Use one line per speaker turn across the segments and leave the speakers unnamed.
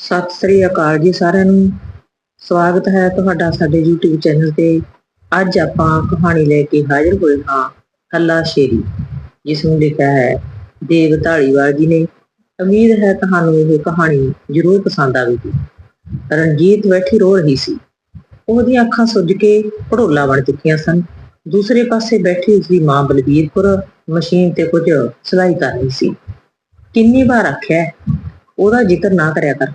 ਸਤਿ ਸ੍ਰੀ ਅਕਾਲ ਜੀ ਸਾਰਿਆਂ ਨੂੰ। ਸਵਾਗਤ ਹੈ ਤੁਹਾਡਾ ਸਾਡੇ YouTube ਚੈਨਲ ਤੇ। ਅੱਜ ਆਪਾਂ ਕਹਾਣੀ ਲੈ ਕੇ ਹਾਜ਼ਰ ਹੋਏ ਹਾਂ ਹੱਲਾ ਸ਼ੇਰੀ, ਜਿਸ ਨੂੰ ਲਿਖਿਆ ਹੈ ਦੇਵ ਢਾਲੀਵਾਲ ਜੀ ਨੇ। ਉਮੀਦ ਹੈ ਤੁਹਾਨੂੰ ਇਹ ਕਹਾਣੀ ਜ਼ਰੂਰ ਪਸੰਦ ਆਵੇਗੀ। ਰਣਜੀਤ ਬੈਠੀ ਰੋ ਰਹੀ ਸੀ। ਉਹਦੀਆਂ ਅੱਖਾਂ ਸੁੱਜ ਕੇ ਭੜੋਲਾ ਬਣ ਚੁੱਕੀਆਂ ਸਨ। ਦੂਸਰੇ ਪਾਸੇ ਬੈਠੀ ਉਸਦੀ ਮਾਂ ਬਲਬੀਰਪੁਰ ਮਸ਼ੀਨ ਤੇ ਕੁਝ ਸਿਲਾਈ ਕਰ ਰਹੀ ਸੀ। ਕਿੰਨੀ ਵਾਰ ਆਖਿਆ ਉਹਦਾ ਜ਼ਿਕਰ ਨਾ ਕਰਿਆ ਕਰ।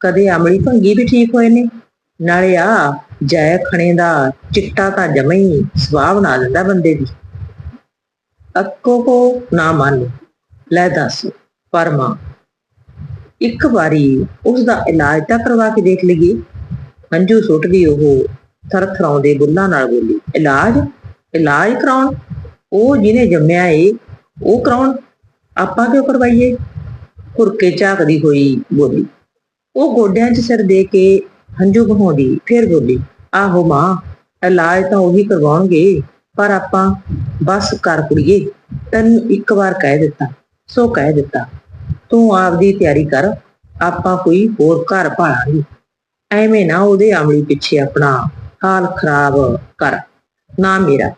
ਕਦੇ ਅਮਲੀ ਭੰਗੀ ਵੀ ਠੀਕ ਹੋਏ ਨੇ, ਨਾਲੇ ਆ ਜੈ ਖਣੇ ਦਾ ਚਿੱਟਾ ਤਾਂ ਜਮਾ ਹੀ ਸੁਭਾਅ ਬਣਾ ਦਿੰਦਾ ਬੰਦੇ ਦੀ। ਅੱਕੋ ਕੋ ਨਾ ਮੰਨ, ਲੈ ਦੱਸ ਪਰਮਾ, ਇੱਕ ਵਾਰੀ ਉਸ ਦਾ ਇਲਾਜ ਤਾਂ ਕਰਵਾ ਕੇ ਦੇਖ ਲਈਏ। ਹੰਝੂ ਸੁੱਟ ਗਈ ਉਹ, ਥਰਥਰਾਉਂਦੇ ਬੁੱਲਾਂ ਨਾਲ ਬੋਲੀ, ਇਲਾਜ? ਇਲਾਜ ਕਰਾਉਣ? ਉਹ ਜਿਹਨੇ ਜੰਮਿਆ ਏ, ਉਹ ਕਰਾਉਣ। ਆਪਾਂ ਕਿਉਂ ਕਰਵਾਈਏ? ਹੁਰਕੇ ਝਾਕਦੀ ਹੋਈ ਬੋਲੀ। ਉਹ ਗੋਡਿਆਂ 'ਚ ਸਿਰ ਦੇ ਕੇ ਹੰਝੂ ਬਹਾਉਂਦੀ ਫਿਰ ਬੋਲੀ, ਆਹੋ ਮਾਂ, ਇਲਾਜ ਤਾਂ ਉਹੀ ਕਰਵਾਉਣਗੇ, ਪਰ ਆਪਾਂ ਬਸ ਕਰ ਕੁੜੀਏ, ਤੈਨੂੰ ਇੱਕ ਵਾਰ ਕਹਿ ਦਿੱਤਾ, ਸੋ ਕਹਿ ਦਿੱਤਾ, ਤੂੰ ਆਪਦੀ ਤਿਆਰੀ ਕਰ, ਆਪਾਂ ਕੋਈ ਹੋਰ ਘਰ ਭਾਲਾਂਗੇ ਐਵੇਂ ਨਾ ਉਹਦੇ ਆਮਲੀ ਪਿੱਛੇ ਆਪਣਾ ਹਾਲ ਖਰਾਬ ਕਰ, ਨਾ ਮੇਰਾ।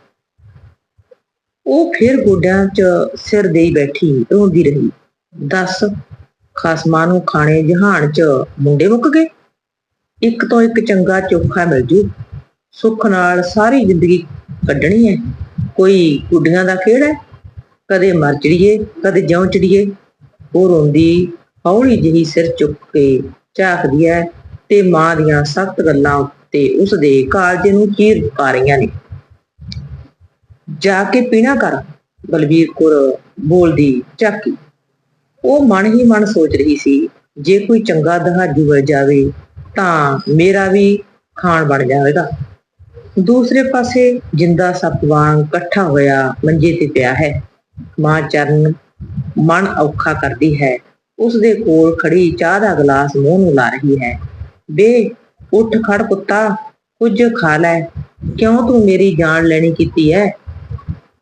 ਉਹ ਫਿਰ ਗੋਡਿਆਂ 'ਚ ਸਿਰ ਦੇਈ ਬੈਠੀ ਰੋਂਦੀ ਰਹੀ। ਦੱਸ ਖਸਮਾਂ ਨੂੰ ਖਾਣੇ ਜਹਾਨ 'ਚ ਮੁੰਡੇ ਮੁੱਕ ਗਏ। ਇੱਕ ਤੋਂ ਇੱਕ ਚੰਗਾ ਚੋਖਾ ਮਿਲ ਜੂ। ਸੁੱਖ ਨਾਲ ਸਾਰੀ ਜ਼ਿੰਦਗੀ ਕੱਢਣੀ ਹੈ। ਕੋਈ ਗੁੱਡੀਆਂ ਦਾ ਖੇਡ ਹੈ। ਕਦੇ ਮਰ ਚੜੀਏ ਕਦੇ ਜਿਉਂ ਚੜੀਏ ਉਹ ਰੋਂਦੀ, ਹੌਲੀ ਜਿਹੀ ਸਿਰ ਚੁੱਕ ਕੇ ਝਾਕਦੀ ਹੈ ਤੇ ਮਾਂ ਦੀਆਂ ਸਖਤ ਗੱਲਾਂ ਉੱਤੇ ਉਸ ਦੇ ਕਾਲਜੇ ਨੂੰ ਚੀਰ ਪਾ ਰਹੀਆਂ ਨੇ। ਜਾ ਕੇ ਪੀਣਾ ਕਰ, ਬਲਬੀਰ ਕੌਰ ਬੋਲਦੀ ਝਾਕੀ ਉਹ ਮਨ ਹੀ ਮਨ ਸੋਚ ਰਹੀ ਸੀ, ਜੇ ਕੋਈ ਚੰਗਾ ਦਹਾਜੂ ਮਿਲ ਜਾਵੇ ਤਾਂ ਮੇਰਾ ਵੀ ਖਾਣ ਬਣ ਜਾਵੇਗਾ। ਦੂਸਰੇ ਪਾਸੇ ਜਿੰਦਾ ਸੱਪ ਵਾਂਗ ਇਕੱਠਾ ਹੋਇਆ ਮੰਜੇ ਤੇ ਪਿਆ ਹੈ। ਮਾਂ ਚਰਨ ਮਨ ਔਖਾ ਕਰਦੀ ਹੈ। ਉਸ ਦੇ ਕੋਲ ਖੜੀ ਚਾਹ ਦਾ ਗਲਾਸ ਮੂੰਹ ਨੂੰ ਲਾ ਰਹੀ ਹੈ। ਬੇ, ਉੱਠ ਖੜ ਪੁੱਤਾ ਕੁਝ ਖਾ ਲੈ। ਕਿਉਂ ਤੂੰ ਮੇਰੀ ਜਾਨ ਲੈਣੀ ਕੀਤੀ ਹੈ?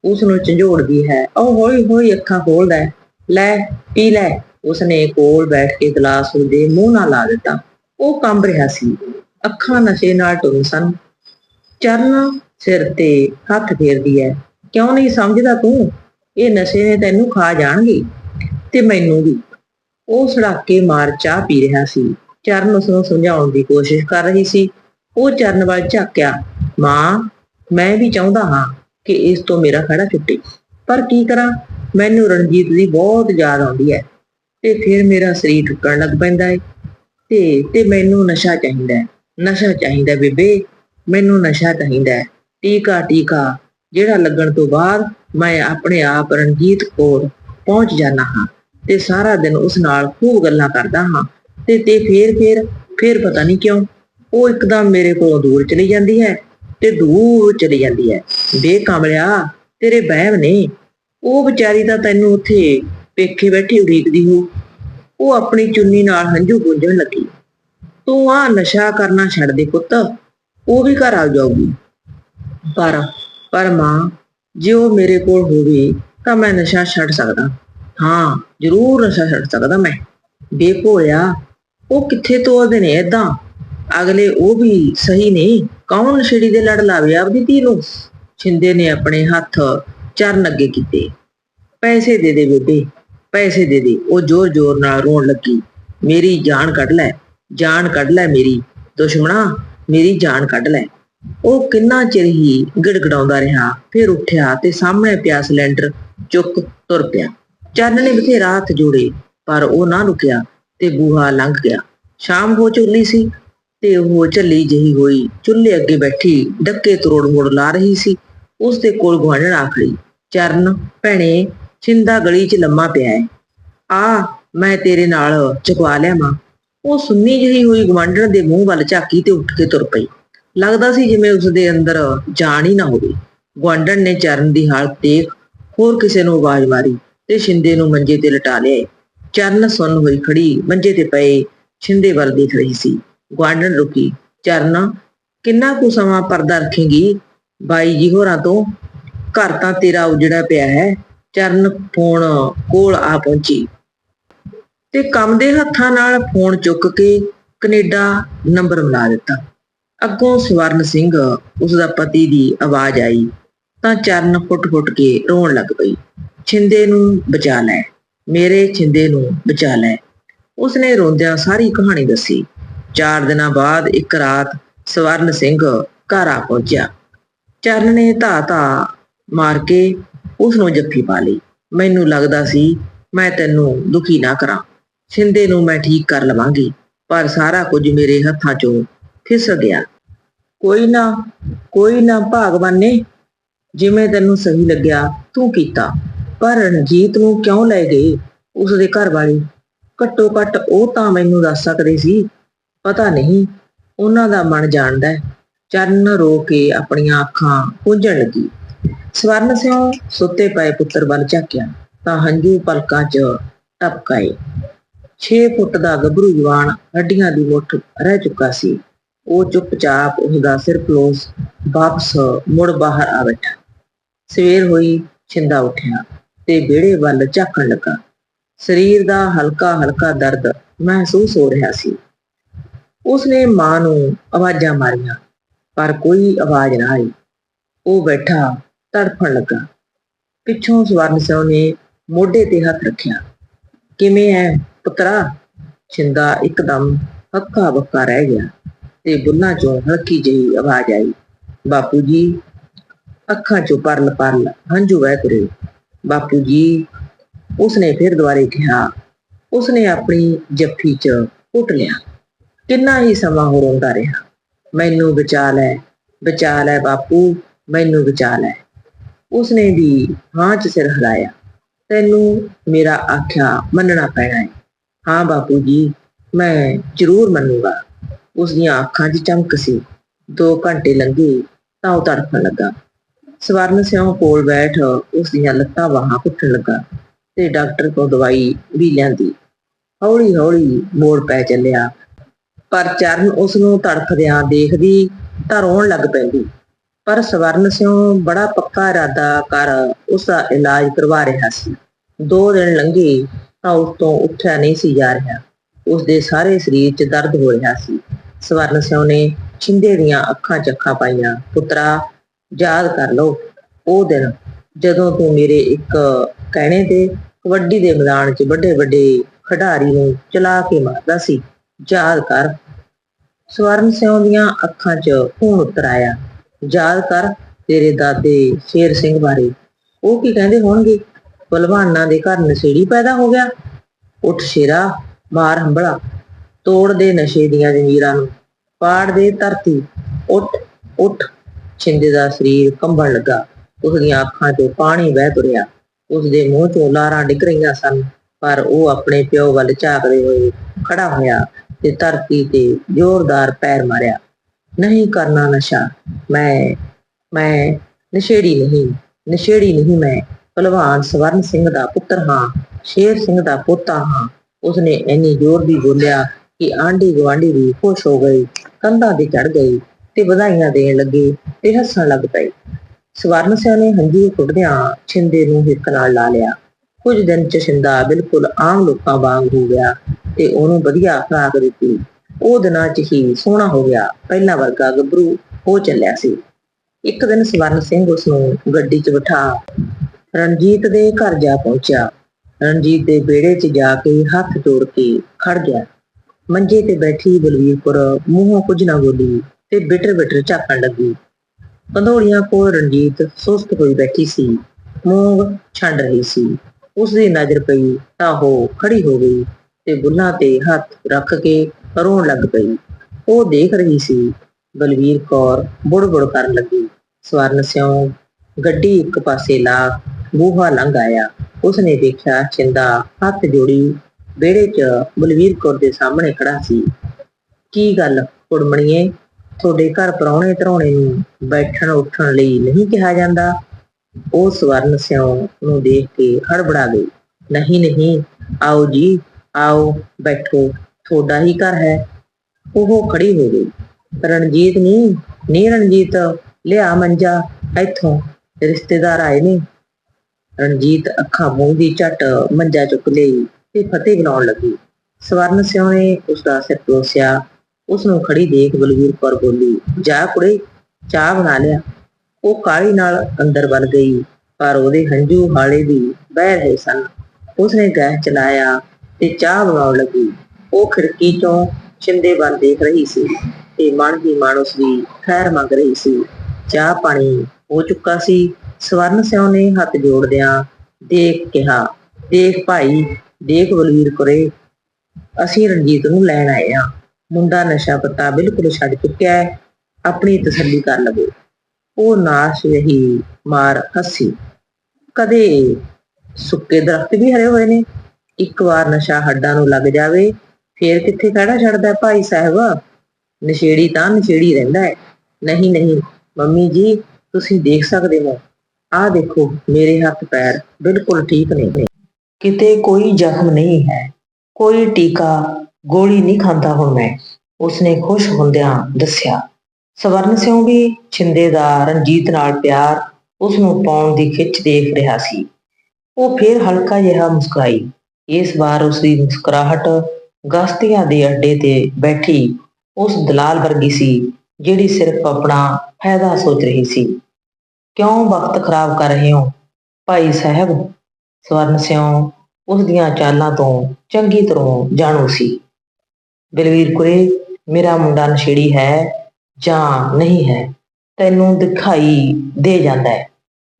ਉਸ ਨੂੰ ਝੰਜੋੜਦੀ ਹੈ। ਉਹ ਹੌਲੀ ਹੌਲੀ ਅੱਖਾਂ ਖੋਲਦਾ ਹੈ। ਲੈ, ਪੀ ਲੈ। ਉਸਨੇ ਕੋਲ ਬੈਠ ਕੇ ਗਲਾਸ ਉਹਦੇ ਮੂੰਹ ਨਾਲ ਲਾ ਦਿੱਤਾ। ਉਹ ਕੰਬ ਰਿਹਾ ਸੀ। ਅੱਖਾਂ ਨਸ਼ੇ ਨਾਲ ਟੁੰਨ ਸਨ। ਚਰਨ ਸਿਰ ਤੇ ਹੱਥ ਫੇਰਦੀ ਹੈ ਕਿਉਂ ਨਹੀਂ ਸਮਝਦਾ ਤੂੰ? ਇਹ ਨਸ਼ੇ ਨੇ ਤੈਨੂੰ ਖਾ ਜਾਣਗੇ ਤੇ ਮੈਨੂੰ ਵੀ। ਉਹ ਸੜਾਕੇ ਮਾਰ ਚਾਹ ਪੀ ਰਿਹਾ ਸੀ। ਚਰਨ ਉਸ ਨੂੰ ਸਮਝਾਉਣ ਦੀ ਕੋਸ਼ਿਸ਼ ਕਰ ਰਹੀ ਸੀ। ਉਹ ਚਰਨ ਵੱਲ ਝਾਕਿਆ। ਮਾਂ, ਮੈਂ ਵੀ ਚਾਹੁੰਦਾ ਹਾਂ ਕਿ ਇਸ ਤੋਂ ਮੇਰਾ ਖੜਾ ਛੁੱਟੇ। ਪਰ ਕੀ ਕਰਾਂ? ਮੈਨੂੰ ਰਣਜੀਤ ਦੀ ਬਹੁਤ ਯਾਦ ਆਉਂਦੀ ਹੈ ਤੇ ਫਿਰ ਮੇਰਾ ਸਰੀਰ ਟੁੱਟਣ ਲੱਗ ਪੈਂਦਾ ਹੈ ਤੇ ਤੇ ਮੈਨੂੰ ਨਸ਼ਾ ਚਾਹੀਦਾ ਹੈ, ਨਸ਼ਾ ਚਾਹੀਦਾ ਬੇਬੇ, ਮੈਨੂੰ ਨਸ਼ਾ ਚਾਹੀਦਾ ਹੈ, ਟੀਕਾ ਟੀਕਾ, ਜਿਹੜਾ ਲੱਗਣ ਤੋਂ ਬਾਅਦ ਮੈਂ ਆਪਣੇ ਆਪ ਰਣਜੀਤ ਕੋਲ ਪਹੁੰਚ ਜਾਣਾ ਹਾਂ ਤੇ ਸਾਰਾ ਦਿਨ ਉਸ ਨਾਲ ਖੂਬ ਗੱਲਾਂ ਕਰਦਾ ਹਾਂ ਤੇ ਤੇ ਫੇਰ ਫੇਰ ਫੇਰ ਪਤਾ ਨਹੀਂ ਕਿਉਂ ਉਹ ਇੱਕਦਮ ਮੇਰੇ ਕੋਲੋਂ ਦੂਰ ਚਲੀ ਜਾਂਦੀ ਹੈ ਤੇ ਦੂਰ ਚਲੀ ਜਾਂਦੀ ਹੈ। ਬੇ ਤੇਰੇ ਬਹਿਮ ਨੇ ਉਹ ਵਿਚਾਰੀ ਤਾਂ ਤੈਨੂੰ ਉੱਥੇ ਪੇਖੇ ਬੈਠੀ ਉਡੀਕਦੀ ਹੋ ਉਹ ਆਪਣੀ ਚੁੰਨੀ ਨਾਲ ਹੰਝੂ ਗੁੰਝਣ ਲੱਗੀ। ਤੂੰ ਆ ਨਸ਼ਾ ਕਰਨਾ ਛੱਡ ਦੇ ਪੁੱਤ, ਉਹ ਵੀ ਘਰ ਆ ਜਾਊਗੀ। ਪਰ ਪਰ ਮਾਂ, ਜੇ ਉਹ ਮੇਰੇ ਕੋਲ ਹੋਵੇ ਤਾਂ ਮੈਂ ਨਸ਼ਾ ਛੱਡ ਸਕਦਾ। ਹਾਂ, ਜ਼ਰੂਰ ਨਸ਼ਾ ਛੱਡ ਸਕਦਾ ਮੈਂ। ਬੇਭੋਲਿਆ ਉਹ ਕਿੱਥੇ ਤੋਲਦੇ ਨੇ ਏਦਾਂ? ਅਗਲੇ ਉਹ ਵੀ ਸਹੀ ਨਹੀਂ ਕੌਣ ਨਸ਼ੇੜੀ ਦੇ ਲੜ ਲਾਵੇ ਆਪਦੀ ਧੀ ਨੂੰ? ਛਿੰਦੇ ਨੇ ਆਪਣੇ ਹੱਥ। ਚਰਨ ਅੱਗੇ ਕੀਤੇ। ਪੈਸੇ ਦੇ ਦੇ ਬੇਬੇ, ਪੈਸੇ ਦੇ ਦੇ। ਉਹ ਜ਼ੋਰ ਜ਼ੋਰ ਨਾਲ ਰੋਣ ਲੱਗੀ। ਮੇਰੀ ਜਾਨ ਕੱਢ ਲੈ, ਜਾਨ ਕੱਢ ਲੈ ਮੇਰੀ। ਦੁਸ਼ਮਣਾ, ਮੇਰੀ ਜਾਨ ਕੱਢ ਲੈ। ਉਹ ਕਿੰਨਾ ਚਿਰ ਹੀ ਗਿੜਗੜਾਉਂਦਾ ਰਿਹਾ, ਫਿਰ ਉੱਠਿਆ ਤੇ ਸਾਹਮਣੇ ਪਿਆ ਸਿਲੰਡਰ, ਚੁੱਕ ਤੁਰ ਪਿਆ। ਚੰਨ ਨੇ ਬਥੇਰਾ ਹੱਥ ਜੋੜੇ, ਪਰ ਉਹ ਨਾ ਰੁਕਿਆ ਤੇ ਬੂਹਾ ਲੰਘ ਗਿਆ। ਸ਼ਾਮ ਹੋ ਚੁੱਲੀ ਸੀ ਤੇ ਉਹ ਝੱਲੀ ਜਿਹੀ ਹੋਈ। ਚੁੱਲ੍ਹੇ ਅੱਗੇ ਬੈਠੀ, ਡੱਕੇ ਤਰੋੜ ਮੋੜ ਲਾ ਰਹੀ ਸੀ। ਉਸ ਦੇ ਕੋਲ ਗੁਆਂਢਣ ਆ ਖੜੀ ਚਰਨ ਭੈਣੇ, ਛਿੰਦਾ ਗਲੀ 'ਚ ਲੰਮਾ ਪਿਆ ਹੈ। ਆ, ਮੈਂ ਤੇਰੇ ਨਾਲ ਚੁਕਵਾ ਲਿਆ ਮਾਂ ਉਹ ਸੁੰਨੀ ਜਿਹੀ ਹੋਈ ਗੁਆਂਢਣ ਦੇ ਮੂੰਹ ਵੱਲ ਝਾਕੀ ਤੇ ਉੱਠ ਕੇ ਤੁਰ ਪਈ। ਲੱਗਦਾ ਸੀ ਜਿਵੇਂ ਉਸ ਦੇ ਅੰਦਰ ਜਾਨ ਹੀ ਨਾ ਹੋਵੇ। ਗੁਆਂਢਣ ਨੇ ਚਰਨ ਦੀ ਹਾਲਤ ਦੇਖ ਹੋਰ ਕਿਸੇ ਨੂੰ ਆਵਾਜ਼ ਮਾਰੀ ਤੇ ਛਿੰਦੇ ਨੂੰ ਮੰਜੇ ਤੇ ਲਟਾ ਲਿਆ ਚਰਨ ਸੁੰਨ ਹੋਈ ਖੜੀ ਮੰਜੇ ਤੇ ਪਏ ਛਿੰਦੇ ਵੱਲ ਦੇਖ ਰਹੀ ਸੀ। ਗੁਆਂਢਣ ਰੁਕੀ। ਚਰਨ, ਕਿੰਨਾ ਕੁ ਸਮਾਂ ਪਰਦਾ ਰੱਖੇਗੀ? ਬਾਈ ਜੀ ਹੋਰਾਂ ਤੋਂ ਘਰ ਤਾਂ ਤੇਰਾ ਉਜੜਾ ਪਿਆ ਹੈ, ਚਰਨ ਫੋਨ ਕੋਲ ਆ ਪਹੁੰਚੀ। ਤੇ ਕੰਮ ਦੇ ਹੱਥਾਂ ਨਾਲ ਫੋਨ ਚੁੱਕ ਕੇ ਕੈਨੇਡਾ ਨੰਬਰ ਮਿਲਾ ਦਿੱਤਾ। ਅੱਗੋਂ ਸਵਰਨ ਸਿੰਘ ਉਸ ਦਾ ਪਤੀ ਦੀ ਆਵਾਜ਼ ਆਈ, ਤਾਂ ਚਰਨ ਫੁੱਟ-ਫੁੱਟ ਕੇ ਰੋਣ ਲੱਗ ਪਈ। ਛਿੰਦੇ ਨੂੰ ਬਚਾ ਲੈ, ਮੇਰੇ ਛਿੰਦੇ ਨੂੰ ਬਚਾ ਲੈ। ਉਸਨੇ ਰੋਂਦਿਆਂ ਸਾਰੀ ਕਹਾਣੀ ਦੱਸੀ। ਚਾਰ ਦਿਨਾਂ ਬਾਅਦ ਇੱਕ ਰਾਤ ਸਵਰਨ ਸਿੰਘ ਘਰ ਆ ਪਹੁੰਚਿਆ। ਚਰਨ ਨੇ ਧਾ ਧਾ ਮਾਰ ਕੇ ਉਸ ਨੂੰ ਜੱਫੀ ਪਾ ਲਈ। ਮੈਨੂੰ ਲੱਗਦਾ ਸੀ, ਮੈਂ ਤੈਨੂੰ ਦੁਖੀ ਨਾ ਕਰਾਂ। ਛਿੰਦੇ ਨੂੰ ਮੈਂ ਠੀਕ ਕਰ ਲਵਾਂਗੀ, ਪਰ ਸਾਰਾ ਕੁਝ ਮੇਰੇ ਹੱਥਾਂ ਚੋਂ ਫਿਸਲ ਗਿਆ। ਕੋਈ ਨਾ ਕੋਈ ਨਾ ਭਾਗਵਾਨ ਨੇ, ਜਿਵੇਂ ਤੈਨੂੰ ਸਹੀ ਲੱਗਿਆ, ਤੂੰ ਕੀਤਾ। ਪਰ ਰਣਜੀਤ ਨੂੰ ਕਿਉਂ ਲੈ ਗਏ? ਉਸ ਦੇ ਘਰ ਵਾਲੇ। ਘੱਟੋ ਘੱਟ ਉਹ ਤਾਂ ਮੈਨੂੰ ਦੱਸ ਸਕਦੇ ਸੀ। ਪਤਾ ਨਹੀਂ, ਉਹਨਾਂ ਦਾ ਮਨ ਜਾਣਦਾ ਹੈ। ਚਰਨ ਰੋ ਕੇ ਆਪਣੀਆਂ ਅੱਖਾਂ ਪੁੰਝਣ ਲੱਗੀ। ਸਵਰਨ ਸਿੰਘ ਸੁੱਤੇ ਪਏ ਪੁੱਤਰ ਵੱਲ ਝਾਕਿਆ, ਤਾਂ ਹੰਝੂ ਪਲਕਾਂ 'ਚ ਟਪਕਾਏ। 6 ਫੁੱਟ ਦਾ ਗੱਭਰੂ ਜਵਾਨ ਹੱਡੀਆਂ ਦੀ ਮੁੱਠ ਰਹਿ ਚੁੱਕਾ ਸੀ। ਉਹ ਚੁੱਪਚਾਪ ਉਹਦਾ ਸਿਰ ਪਲੋਸ ਵਾਪਸ ਮੁੜ ਬਾਹਰ ਆ ਬੈਠਾ। ਸਵੇਰ ਹੋਈ ਛਿੰਦਾ ਉੱਠਿਆ ਤੇ ਵਿਹੜੇ ਵੱਲ ਝਾਕਣ ਲੱਗਾ। ਸਰੀਰ ਦਾ ਹਲਕਾ ਹਲਕਾ ਦਰਦ ਮਹਿਸੂਸ ਹੋ ਰਿਹਾ ਸੀ। ਉਸਨੇ ਮਾਂ ਨੂੰ ਆਵਾਜ਼ਾਂ ਮਾਰੀਆਂ, ਪਰ ਕੋਈ ਆਵਾਜ਼ ਨਾ ਆਈ। ਉਹ ਬੈਠਾ ਤੜਫਣ ਲੱਗਾ। ਪਿੱਛੋਂ ਸਵਰਨ ਸਿੰਘ ਨੇ ਮੋਢੇ ਤੇ ਹੱਥ ਰੱਖਿਆ। ਕਿਵੇਂ ਐ ਪੁੱਤਰਾ? ਛਿੰਦਾ ਇੱਕਦਮ ਹੱਕਾ ਬੱਕਾ ਰਹਿ ਗਿਆ ਤੇ ਬੁੱਲਾਂ ਚੋਂ ਹਲਕੀ ਜਿਹੀ ਆਵਾਜ਼ ਆਈ, ਬਾਪੂ ਜੀ, ਅੱਖਾਂ ਚੋਂ ਪਰਲ ਪਰਲ ਹੰਝੂ ਵਹਿ ਤੁਰੇ। ਬਾਪੂ ਜੀ, ਉਸਨੇ ਫਿਰ ਦੁਬਾਰੇ ਕਿਹਾ, ਉਸਨੇ ਆਪਣੀ ਜੱਫੀ 'ਚ ਘੁੱਟ ਲਿਆ। ਕਿੰਨਾ ਹੀ ਸਮਾਂ ਹੋ ਰੋਂਦਾ ਰਿਹਾ। ਮੈਨੂੰ ਬਚਾ ਲੈ ਬਚਾ ਲੈ ਬਾਪੂ, ਮੈਨੂੰ ਬਚਾ ਲੈ। ਉਸਨੇ ਵੀ ਹਾਂ 'ਚ ਸਿਰ ਹਿਲਾਇਆ। ਤੈਨੂੰ ਮੇਰਾ ਆਖਿਆ ਮੰਨਣਾ ਪੈਣਾ ਹੈ ਹਾਂ ਬਾਪੂ ਜੀ, ਮੈਂ ਜ਼ਰੂਰ ਮੰਨੂਗਾ। ਉਸ ਦੀਆਂ ਅੱਖਾਂ 'ਚ ਚਮਕ ਸੀ। 2 ਘੰਟੇ ਲੰਘੇ ਤਾਂ ਉਹ ਤੜਫਣ ਲੱਗਾ। ਸਵਰਨ ਸਿਉਂ ਕੋਲ ਬੈਠ ਉਸ ਦੀਆਂ ਲੱਤਾਂ ਬਾਹਾਂ ਘੁੱਟਣ ਲੱਗਾ ਤੇ ਡਾਕਟਰ ਤੋਂ ਦਵਾਈ ਵੀ ਲਿਆਂਦੀ। ਹੌਲੀ ਹੌਲੀ ਮੋੜ ਪੈ ਚੱਲਿਆ। ਪਰ ਚਰਨ ਉਸ ਨੂੰ ਤੜਫਦਿਆਂ ਦੇਖਦੀ ਤਾਂ ਰੋਣ ਲੱਗ ਪੈਂਦੀ। ਪਰ ਸਵਰਨ ਸਿੰਘ ਬੜਾ ਪੱਕਾ ਇਰਾਦਾ ਕਰ ਉਸ ਦਾ ਇਲਾਜ ਕਰਵਾ ਰਿਹਾ ਸੀ। ਦੋ ਦਿਨ ਲੰਘੇ ਤਾਂ ਉਸ ਤੋਂ ਉੱਠਿਆ ਨਹੀਂ ਸੀ ਜਾ ਰਿਹਾ। ਉਸ ਦੇ ਸਾਰੇ ਸਰੀਰ 'ਚ ਦਰਦ ਹੋ ਰਿਹਾ ਸੀ। ਸਵਰਨ ਸਿੰਘ ਨੇ ਛਿੰਦੇ ਦੀਆਂ ਅੱਖਾਂ 'ਚ ਅੱਖਾਂ ਪਾਈਆਂ, ਪੁੱਤਰਾ, ਯਾਦ ਕਰ ਲਓ, ਉਹ ਦਿਨ ਜਦੋਂ ਤੂੰ ਮੇਰੇ ਇੱਕ ਕਹਿਣੇ ਤੇ ਕਬੱਡੀ ਦੇ ਮੈਦਾਨ 'ਚ ਵੱਡੇ ਵੱਡੇ ਖਿਡਾਰੀ ਨੂੰ ਚਲਾ ਕੇ ਮਾਰਦਾ ਸੀ, ਯਾਦ ਕਰ। ਸਵਰਨ ਸਿੰਘ ਦੀਆਂ ਅੱਖਾਂ 'ਚ ਖੂਨ ਉਤਰ ਆਇਆ। ਯਾਦ ਕਰ ਤੇਰੇ ਦਾਦੇ ਸ਼ੇਰ ਸਿੰਘ ਬਾਰੇ। ਉਹ ਕੀ ਕਹਿੰਦੇ ਹੋਣਗੇ? ਪਹਿਲਵਾਨਾਂ ਦੇ ਘਰ ਨਸ਼ੇੜੀ ਪੈਦਾ ਹੋ ਗਿਆ। ਉੱਠ ਸ਼ੇਰਾ, ਮਾਰ ਹੰਬਲਾ। ਤੋੜ ਦੇ ਨਸ਼ੇ ਦੀਆਂ ਜ਼ੰਜੀਰਾਂ ਨੂੰ। ਪਾੜ ਦੇ ਧਰਤੀ। ਉੱਠ ਉੱਠ। ਛਿੰਦੇ ਦਾ ਸਰੀਰ ਕੰਬਣ ਲੱਗਾ। ਉਸ ਦੀਆਂ ਅੱਖਾਂ 'ਚੋਂ ਪਾਣੀ ਵਹਿ ਤੁਰਿਆ। ਉਸ ਦੇ ਮੂੰਹ 'ਚੋਂ ਲਾਰਾਂ ਡਿੱਗ ਰਹੀਆਂ ਸਨ। ਪਰ ਉਹ ਆਪਣੇ ਪਿਓ ਵੱਲ ਝਾਕਦੇ ਹੋਏ ਖੜਾ ਹੋਇਆ ਤੇ ਧਰਤੀ ਤੇ ਜ਼ੋਰਦਾਰ ਪੈਰ ਮਾਰਿਆ। ਨਹੀਂ ਕਰਨਾ ਨਸ਼ਾ। ਮੈਂ ਮੈਂ ਨਸ਼ੇੜੀ ਨਹੀਂ ਨਸ਼ੇੜੀ ਨਹੀਂ ਮੈਂ। ਭਲਵਾਨ ਸਵਰਨ ਸਿੰਘ ਦਾ ਪੁੱਤਰ ਹਾਂ, ਸ਼ੇਰ ਸਿੰਘ ਦਾ ਪੋਤਾ ਹਾਂ। ਉਸਨੇ ਇੰਨੀ ਜ਼ੋਰ ਦੀ ਬੋਲਿਆ ਕਿ ਆਂਢੀ ਗੁਆਂਢੀ ਵੀ ਖੁਸ਼ ਹੋ ਗਏ। ਕੰਧਾਂ ਤੇ ਚੜ ਗਏ ਤੇ ਵਧਾਈਆਂ ਦੇਣ ਲੱਗੇ ਤੇ ਹੱਸਣ ਲੱਗ ਪਏ। ਸਵਰਨ ਸਿੰਘ ਨੇ ਹੰਝੂ ਕੁੱਟਦਿਆਂ ਛਿੰਦੇ ਨੂੰ ਹਿੱਕ ਨਾਲ ਲਾ ਲਿਆ। ਕੁਝ ਦਿਨ ਚ ਛਿੰਦਾ ਬਿਲਕੁਲ ਆਮ ਲੋਕਾਂ ਵਾਂਗ ਹੋ ਗਿਆ ਤੇ ਉਹਨੂੰ ਵਧੀਆ ਖੁਰਾਕ ਦਿੱਤੀ। ਉਹ ਦਿਨਾਂ ਚ ਹੀ ਸੋਹਣਾ ਹੋ ਗਿਆ। ਪਹਿਲਾ ਵਰਗਾ ਗੱਭਰੂ ਹੋ ਚੱਲਿਆ ਸੀ। ਇੱਕ ਦਿਨ ਸਵਰਨ ਸਿੰਘ ਉਸ ਨੂੰ ਗੱਡੀ 'ਚ ਬਿਠਾ। ਰਣਜੀਤ ਦੇ ਘਰ ਜਾ ਪਹੁੰਚਿਆ। ਰਣਜੀਤ ਦੇ ਵਿਹੜੇ 'ਚ ਜਾ ਕੇ ਹੱਥ ਜੋੜ ਕੇ ਖੜ ਗਿਆ। ਮੰਜੇ ਤੇ ਬੈਠੀ ਬਲਵੀਰਪੁਰ ਮੂੰਹੋਂ ਕੁਝ ਨਾ ਬੋਲੀ ਤੇ ਬਿਟਰ ਬਿਟਰ ਝਾਕਣ ਲੱਗੀ। ਪੰਧੋੜੀਆਂ ਕੋਲ ਰਣਜੀਤ ਸੁਸਤ ਹੋਈ ਬੈਠੀ ਸੀ। ਮੂੰਗ ਛੰਡ ਰਹੀ ਸੀ। ਉਸ ਦੀ ਨਜ਼ਰ ਪਈ ਤਾਂ ਉਹ ਖੜੀ ਹੋ ਗਈ ਤੇ ਬੁੱਲਾਂ ਤੇ ਹੱਥ ਰੱਖ ਕੇ ਰੋਣ ਲੱਗ ਪਈ। ਉਹ ਦੇਖ ਰਹੀ ਸੀ, ਬਲਵੀਰ ਕੌਰ ਬੁੜ-ਬੁੜ ਕਰਨ ਲੱਗੀ। ਸਵਰਨ ਸਿਉ ਗੱਡੀ ਇੱਕ ਪਾਸੇ ਲਾ ਬੂਹਾ ਲੰਘ ਆਇਆ। ਉਸਨੇ ਦੇਖਿਆ ਚਿੰਦਾ ਹੱਥ ਜੋੜੀ ਵਿਹੜੇ 'ਚ ਬਲਵੀਰ ਕੌਰ ਦੇ ਸਾਹਮਣੇ ਖੜਾ ਸੀ। ਕੀ ਗੱਲ ਕੁੜਮਣੀਏ, ਤੁਹਾਡੇ ਘਰ ਪਰੌਣੇ ਧਰੌਣੇ ਨੂੰ ਬੈਠਣ ਉੱਠਣ ਲਈ ਨਹੀਂ ਕਿਹਾ ਜਾਂਦਾ? ਉਹ ਸਵਰਨ ਸਿਉ ਨੂੰ ਦੇਖ ਕੇ ਹੜਬੜਾ ਗਈ। ਨਹੀਂ ਨਹੀਂ, ਆਓ ਜੀ, ਆਓ, ਬੈਠੋ। ਤੁਹਾਡਾ ਹੀ ਘਰ ਹੈ। ਉਹ ਖੜੀ ਹੋ ਗਈ। ਰਣਜੀਤ ਨਹੀਂ ਨੀ ਰਣਜੀਤ, ਲਿਆ ਮੰਜਾ, ਇੱਥੋਂ। ਰਿਸ਼ਤੇਦਾਰ ਆਏ ਨੇ। ਰਣਜੀਤ ਅੱਖਾਂ ਮੂੰਹ ਦੀ ਝਟ ਮੰਜਾ ਚੁੱਕ ਲਈ ਤੇ ਫਤਿਹ ਬਣਾਉਣ ਲੱਗੀ। ਸਵਰਨ ਸਿਉ ਨੇ ਉਸ ਦਾ ਸਿਰ ਪੋਸਿਆ ਉਸ ਨੂੰ ਖੜੀ ਦੇਖ ਬਲਵੀਰ ਕੌਰ ਬੋਲੀ, ਜਾ ਕੁੜੇ, ਚਾਹ ਬਣਾ ਲਿਆ। ਉਹ ਕਾਲੀ ਨਾਲ ਅੰਦਰ ਵੱਲ ਗਈ, ਪਰ ਉਹਦੇ ਹੰਝੂ ਹਾਲੇ ਵੀ ਬਹਿ ਰਹੇ ਸਨ। ਉਸਨੇ ਗੈਸ ਚਲਾਇਆ ਤੇ ਚਾਹ ਬਣਾਉਣ ਲੱਗੀ। ਉਹ ਖਿੜਕੀ ਚੋਂ ਛਿੰਦੇ ਵੱਲ ਦੇਖ ਰਹੀ ਸੀ ਤੇ ਮਨ ਹੀ ਮਨ ਉਸ ਦੀ ਖੈਰ ਮੰਗ ਰਹੀ ਸੀ। ਚਾਹ ਪਾਣੀ ਹੋ ਚੁੱਕਾ ਸੀ। ਸਵਰਨ ਸਿਉ ਨੇ ਹੱਥ ਜੋੜਦਿਆਂ ਦੇਖ ਕਿਹਾ, ਦੇਖ ਭਾਈ, ਦੇਖ ਬਲਵੀਰ ਕੁਰੇ ਅਸੀਂ ਰਣਜੀਤ ਨੂੰ ਲੈਣ ਆਏ ਆ। ਮੁੰਡਾ ਨਸ਼ਾ ਪੱਤਾ ਬਿਲਕੁਲ ਛੱਡ ਚੁੱਕਿਆ ਹੈ। ਆਪਣੀ ਤਸੱਲੀ ਕਰ ਲਵੇ। ਉਹ ਨਾਸ਼ ਰਹੀ ਮਾਰ ਹੱਸੀ। ਕਦੇ ਸੁੱਕੇ ਦਰਖਤ ਵੀ ਹਰੇ ਹੋਏ ਨੇ? ਇੱਕ ਵਾਰ ਨਸ਼ਾ ਹੱਡਾਂ ਨੂੰ ਲੱਗ ਜਾਵੇ ਫੇਰ ਕਿੱਥੇ ਖੜਾ ਛੱਡਦਾ ਭਾਈ ਸਾਹਿਬ? ਨਸ਼ੇੜੀ ਤਾਂ ਨਸ਼ੇੜੀ ਰਹਿੰਦਾ ਹੈ। ਨਹੀਂ ਨਹੀਂ, ਮੰਮੀ ਜੀ, ਤੁਸੀਂ ਦੇਖ ਸਕਦੇ ਹੋ। ਆਹ ਦੇਖੋ, ਮੇਰੇ ਹੱਥ ਪੈਰ ਬਿਲਕੁਲ ਠੀਕ ਨੇ। ਕਿਤੇ ਕੋਈ ਜ਼ਖਮ ਨਹੀਂ ਹੈ। ਕੋਈ ਟੀਕਾ, ਗੋਲੀ ਨਹੀਂ ਖਾਂਦਾ ਹੁਣ ਮੈਂ। ਉਸਨੇ ਖੁਸ਼ ਹੁੰਦਿਆਂ ਦੱਸਿਆ, ਸਵਰਨ ਸਿੰਘ ਵੀ ਛਿੰਦੇ ਦਾ ਰਣਜੀਤ ਨਾਲ ਪਿਆਰ ਉਸ ਨੂੰ ਪਾਉਣ ਦੀ ਖਿੱਚ ਦੇਖ ਰਿਹਾ ਸੀ। ਉਹ ਫੇਰ ਹਲਕਾ ਜਿਹਾ ਮੁਸਕਰਾਈ। ਇਸ ਵਾਰ ਉਸ ਦੀ ਮੁਸਕਰਾਹਟ ਗਸਤੀਆਂ ਦੇ ਅੱਡੇ ਤੇ ਬੈਠੀ ਉਸ ਦਲਾਲ ਵਰਗੀ ਸੀ, ਜਿਹੜੀ ਸਿਰਫ ਆਪਣਾ ਫਾਇਦਾ ਸੋਚ ਰਹੀ ਸੀ। ਕਿਉਂ ਵਕਤ ਖਰਾਬ ਕਰ ਰਹੇ ਹੋ ਭਾਈ ਸਾਹਿਬ? ਸਵਰਨ ਸਿਉ ਉਸ ਦੀਆਂ ਚਾਲਾਂ ਤੋਂ ਚੰਗੀ ਤਰ੍ਹਾਂ ਜਾਣੂ ਸੀ। ਬਲਵੀਰ ਕੁਰੇ, ਮੇਰਾ ਮੁੰਡਾ ਨਸ਼ੇੜੀ ਹੈ ਜਾਂ ਨਹੀਂ ਹੈ, ਤੈਨੂੰ ਦਿਖਾਈ ਦੇ ਜਾਂਦਾ ਹੈ।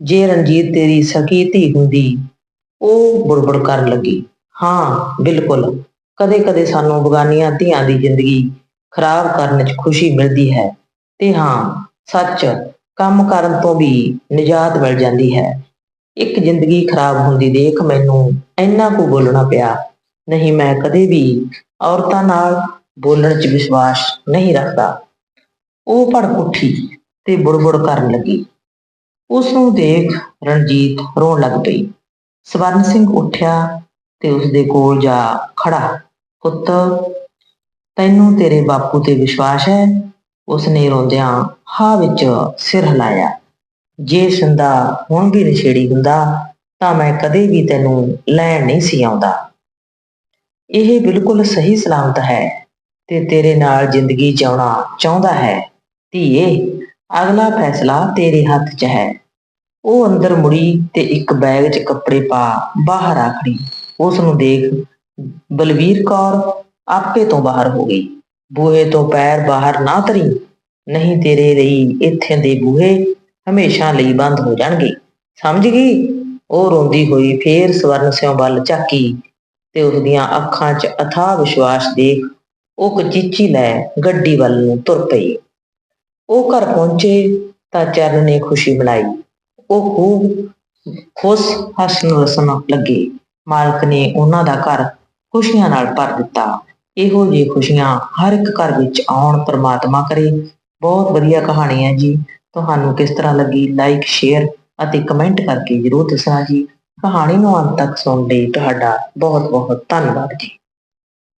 ਜੇ ਰਣਜੀਤ ਤੇਰੀ ਸਕੀ ਧੀ ਹੁੰਦੀ, ਉਹ ਬੁੜਬੁੜ ਕਰਨ ਲੱਗੀ। ਹਾਂ, ਬਿਲਕੁਲ। ਕਦੇ-ਕਦੇ ਸਾਨੂੰ ਬਗਾਨੀਆਂ ਧੀਆਂ ਦੀ ਜ਼ਿੰਦਗੀ ਖਰਾਬ ਕਰਨ 'ਚ ਖੁਸ਼ੀ ਮਿਲਦੀ ਹੈ ਤੇ ਹਾਂ, ਸੱਚ, ਕੰਮ ਕਰਨ ਤੋਂ ਵੀ ਨਿਜਾਤ ਮਿਲ ਜਾਂਦੀ ਹੈ। ਇੱਕ ਜ਼ਿੰਦਗੀ ਖਰਾਬ ਹੁੰਦੀ ਦੇਖ ਮੈਨੂੰ ਇੰਨਾ ਕੁ ਬੋਲਣਾ ਪਿਆ। ਨਹੀਂ ਮੈਂ ਕਦੇ ਵੀ ਔਰਤਾਂ ਨਾਲ ਬੋਲਣ 'ਚ ਵਿਸ਼ਵਾਸ ਨਹੀਂ ਰੱਖਦਾ। ਉਹ ਭੜਕ ਉੱਠੀ ਤੇ ਬੁੜਬੁੜ ਕਰਨ ਲੱਗੀ। ਉਸ ਨੂੰ ਦੇਖ ਰਣਜੀਤ ਰੋਣ ਲੱਗ ਪਈ। ਸਵਰਨ ਸਿੰਘ ਉੱਠਿਆ ਤੇ ਉਸ ਦੇ ਕੋਲ ਜਾ ਖੜਾ ਪੁੱਤ, ਤੈਨੂੰ ਤੇਰੇ ਬਾਪੂ ਤੇ ਵਿਸ਼ਵਾਸ ਹੈ? ਉਸਨੇ ਰੋਂਦਿਆਂ ਹਾਂ ਵਿੱਚ ਸਿਰ ਹਿਲਾਇਆ। ਜੇ ਸਿੰਦਾ ਹੁਣ ਵੀ ਨਸ਼ੇੜੀ ਹੁੰਦਾ, ਤਾਂ ਮੈਂ ਕਦੇ ਵੀ ਤੈਨੂੰ ਲੈਣ ਨਹੀਂ ਸੀ ਆਉਂਦਾ। ਇਹ ਬਿਲਕੁਲ ਸਹੀ ਸਲਾਮਤ ਹੈ ਤੇ ਤੇਰੇ ਨਾਲ ਜ਼ਿੰਦਗੀ ਜਿਉਣਾ ਚਾਹੁੰਦਾ ਹੈ। ਧੀਏ, ਅਗਲਾ ਫੈਸਲਾ ਤੇਰੇ ਹੱਥ 'ਚ ਹੈ। ਉਹ ਅੰਦਰ ਮੁੜੀ ਤੇ ਇੱਕ ਬੈਗ 'ਚ ਕੱਪੜੇ ਪਾ ਬਾਹਰ ਆ ਖੜੀ ਉਸ ਨੂੰ ਦੇਖ ਬਲਵੀਰ ਕੌਰ ਆਪੇ ਤੋਂ ਬਾਹਰ ਹੋ ਗਈ। ਬੂਹੇ ਤੋਂ ਪੈਰ ਬਾਹਰ ਨਾ ਧਰੀ। ਨਹੀਂ ਤੇਰੇ ਲਈ ਇੱਥੇ ਦੇ ਬੂਹੇ ਹਮੇਸ਼ਾ ਲਈ ਬੰਦ ਹੋ ਜਾਣਗੇ। ਸਮਝ ਗਈ? ਉਹ ਰੋਂਦੀ ਹੋਈ ਫੇਰ ਸਵਰਨ ਸਿਉ ਵੱਲ ਝਾਕੀ ਤੇ ਉਸ ਦੀਆਂ ਅੱਖਾਂ 'ਚ ਅਥਾਹ ਵਿਸ਼ਵਾਸ ਦੇਖ ਉਹ ਕਚੀਚੀ ਲੈ ਗੱਡੀ ਵੱਲ ਨੂੰ ਤੁਰ ਪਈ। ਉਹ ਘਰ ਪਹੁੰਚੇ ਤਾਂ ਚਰਨ ਨੇ ਖੁਸ਼ੀ ਮਨਾਈ। ਉਹ ਖੂਬ ਖੁਸ਼ ਹਸਨ ਰਸਨ ਲੱਗੇ। ਮਾਲਕ ਨੇ ਉਹਨਾਂ ਦਾ ਘਰ ਖੁਸ਼ੀਆਂ ਨਾਲ ਭਰ ਦਿੱਤਾ। ਇਹੋ ਜਿਹੀ ਖੁਸ਼ੀਆਂ ਹਰ ਇੱਕ ਘਰ ਵਿੱਚ ਆਉਣ ਪ੍ਰਮਾਤਮਾ ਕਰੇ। ਬਹੁਤ ਵਧੀਆ ਕਹਾਣੀ ਹੈ ਜੀ। ਤੁਹਾਨੂੰ ਕਿਸ ਤਰ੍ਹਾਂ ਲੱਗੀ? ਲਾਈਕ ਸ਼ੇਅਰ ਅਤੇ ਕਮੈਂਟ ਕਰਕੇ ਜਰੂਰ ਦੱਸਣਾ ਜੀ। ਕਹਾਣੀ ਨੂੰ ਅੰਤ ਤੱਕ ਸੁਣਨ ਲਈ ਤੁਹਾਡਾ ਬਹੁਤ ਬਹੁਤ ਧੰਨਵਾਦ ਜੀ।